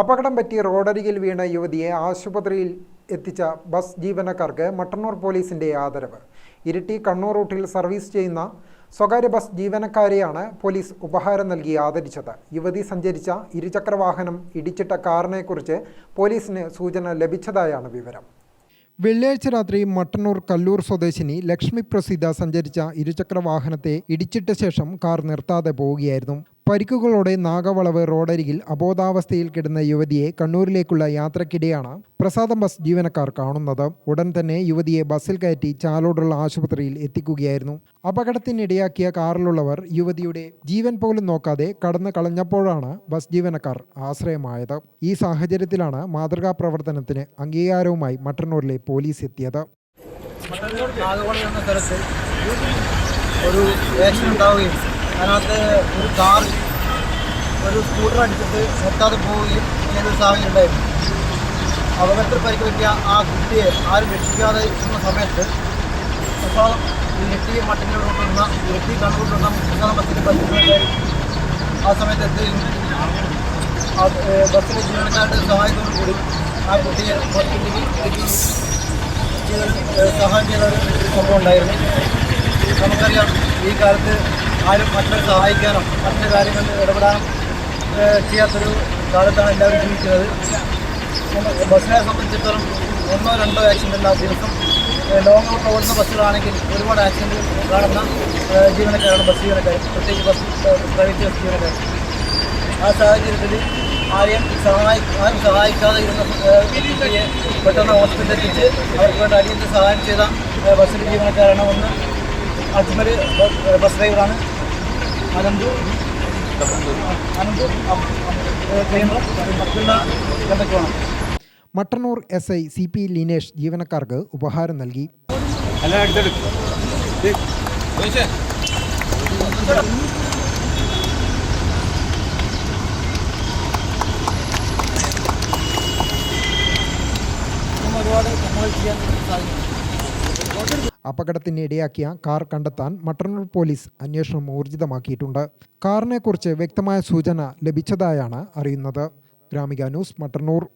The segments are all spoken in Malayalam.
അപകടം പറ്റി റോഡരികിൽ വീണ യുവതിയെ ആശുപത്രിയിൽ എത്തിച്ച ബസ് ജീവനക്കാർക്ക് മട്ടന്നൂർ പോലീസിന്റെ ആദരവ്. ഇരിട്ടി കണ്ണൂർ റൂട്ടിൽ സർവീസ് ചെയ്യുന്ന സ്വകാര്യ ബസ് ജീവനക്കാരെയാണ് പോലീസ് ഉപഹാരം നൽകി ആദരിച്ചത്. യുവതി സഞ്ചരിച്ച ഇരുചക്രവാഹനം ഇടിച്ചിട്ട കാറിനെക്കുറിച്ച് പോലീസിന് സൂചന ലഭിച്ചതായാണ് വിവരം. വെള്ളിയാഴ്ച രാത്രി മട്ടന്നൂർ കല്ലൂർ സ്വദേശിനി ലക്ഷ്മി പ്രസീത സഞ്ചരിച്ച ഇരുചക്ര വാഹനത്തെ ഇടിച്ചിട്ട ശേഷം കാർ നിർത്താതെ പോവുകയായിരുന്നു. പരിക്കുകളോടെ നാഗവളവ് റോഡരികിൽ അബോധാവസ്ഥയിൽ കിടന്ന യുവതിയെ കണ്ണൂരിലേക്കുള്ള യാത്രക്കിടെയാണ് പ്രസാദം ബസ് ജീവനക്കാർ കാണുന്നത്. ഉടൻ തന്നെ യുവതിയെ ബസ്സിൽ കയറ്റി ചാലോടുള്ള ആശുപത്രിയിൽ എത്തിക്കുകയായിരുന്നു. അപകടത്തിനിടയാക്കിയ കാറിലുള്ളവർ യുവതിയുടെ ജീവൻ പോലും നോക്കാതെ കടന്നു കളഞ്ഞപ്പോഴാണ് ബസ് ജീവനക്കാർ ആശ്രയമായത്. ഈ സാഹചര്യത്തിലാണ് മാതൃകാ പ്രവർത്തനത്തിന് അംഗീകാരവുമായി മട്ടന്നൂരിലെ പോലീസ് എത്തിയത്. ഒരു ആക്സിഡന്റ് ഉണ്ടാവുകയും അതിനകത്ത് ഒരു കാർ ഒരു സ്കൂട്ടർ അടിച്ചിട്ട് എത്താതെ പോവുകയും ഒരു സാഹചര്യം ഉണ്ടായിരുന്നു. അപകടത്തിൽ പരിക്ക് പറ്റിയ ആ കുട്ടിയെ ആരും രക്ഷിക്കാതെ ഇരുന്ന സമയത്ത് പ്രസാദം ഇരട്ടി മട്ടന്നൂരിലോട്ടുള്ള ഇരട്ടി കണ്ണൂരിലുള്ള പ്രസാദം ബസ്സിൽ ബസ്സിൽ ആ സമയത്ത് എത്തുകയും ബസ്സിലെ ജീവനക്കാരുടെ സഹായത്തോടു കൂടി ആ കുട്ടിയെ ഹോസ്പിറ്റലിൽ സഹായം ചെയ്ത ഒരു സംഭവം ഉണ്ടായിരുന്നു. നമുക്കറിയാം ഈ കാലത്ത് ആരും മറ്റൊരു സഹായിക്കാനോ മറ്റു കാര്യങ്ങളിൽ ഇടപെടാനും ചെയ്യാത്തൊരു കാലത്താണ് എല്ലാവരും ജീവിക്കുന്നത്. ബസ്സിനെ സംബന്ധിച്ചിടത്തോളം ഒന്നോ രണ്ടോ ആക്സിഡന്റ് എല്ലാ ദിവസം ലോങ് റൂട്ട് ഓടുന്ന ബസ്സുകളാണെങ്കിൽ ഒരുപാട് ആക്സിഡന്റ് കാണുന്ന ജീവനക്കാരാണ് ബസ് ജീവനക്കാർ. പ്രത്യേകിച്ച് ബസ് പ്രൈവറ്റ് ബസ് ജീവനക്കാർ. ആ സാഹചര്യത്തിൽ ആരെയും സഹായി ആരും സഹായിക്കാതെ ഇരുന്ന വ്യക്തിയെ പെട്ടെന്ന് ഹോസ്പിറ്റലിൽ എത്തിച്ച് അവർക്ക് വേണ്ട അടിയന്തര സഹായം ചെയ്ത ബസ്സിൽ ജീവനക്കാരാണ് ഒന്ന്. അജ്മൽ ബസ് ഡ്രൈവറാണ്. അനന്തു അനന്തു അബ്- അബ്- ഏഹ്, cleaner Abdulla കണ്ടക്ടറാണ് Mattannur S I C P Lineesh ജീവനക്കാർക്ക് ഉപഹാരം നൽകി. ഇന്നും ഒരുപാട് നമ്മൾ ചെയ്യാൻ സാധിക്കും അപകടത്തിനിടയാക്കിയ കാർ കണ്ടെത്താൻ മട്ടന്നൂർ പോലീസ് അന്വേഷണം ഊർജിതമാക്കിയിട്ടുണ്ട്. കാറിനെക്കുറിച്ച് വ്യക്തമായ സൂചന ലഭിച്ചതായാണ് അറിയുന്നത്. Gramika news Mattannur.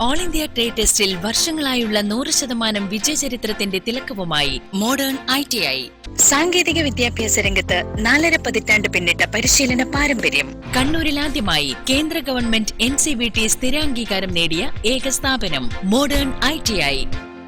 All India trade ടെസ്റ്റിൽ വർഷങ്ങളായുള്ള നൂറ് ശതമാനം വിജയചരിത്രത്തിന്റെ തിലക്കവുമായി മോഡേൺ ഐ ടി ഐ. സാങ്കേതിക വിദ്യാഭ്യാസ രംഗത്ത് നാലര പതിറ്റാണ്ട് പിന്നിട്ട പരിശീലന പാരമ്പര്യം. കണ്ണൂരിൽ ആദ്യമായി കേന്ദ്ര government N C B T സ്ഥിരാംഗീകാരം നേടിയ ഏക സ്ഥാപനം മോഡേൺ ഐ ടി ഐ.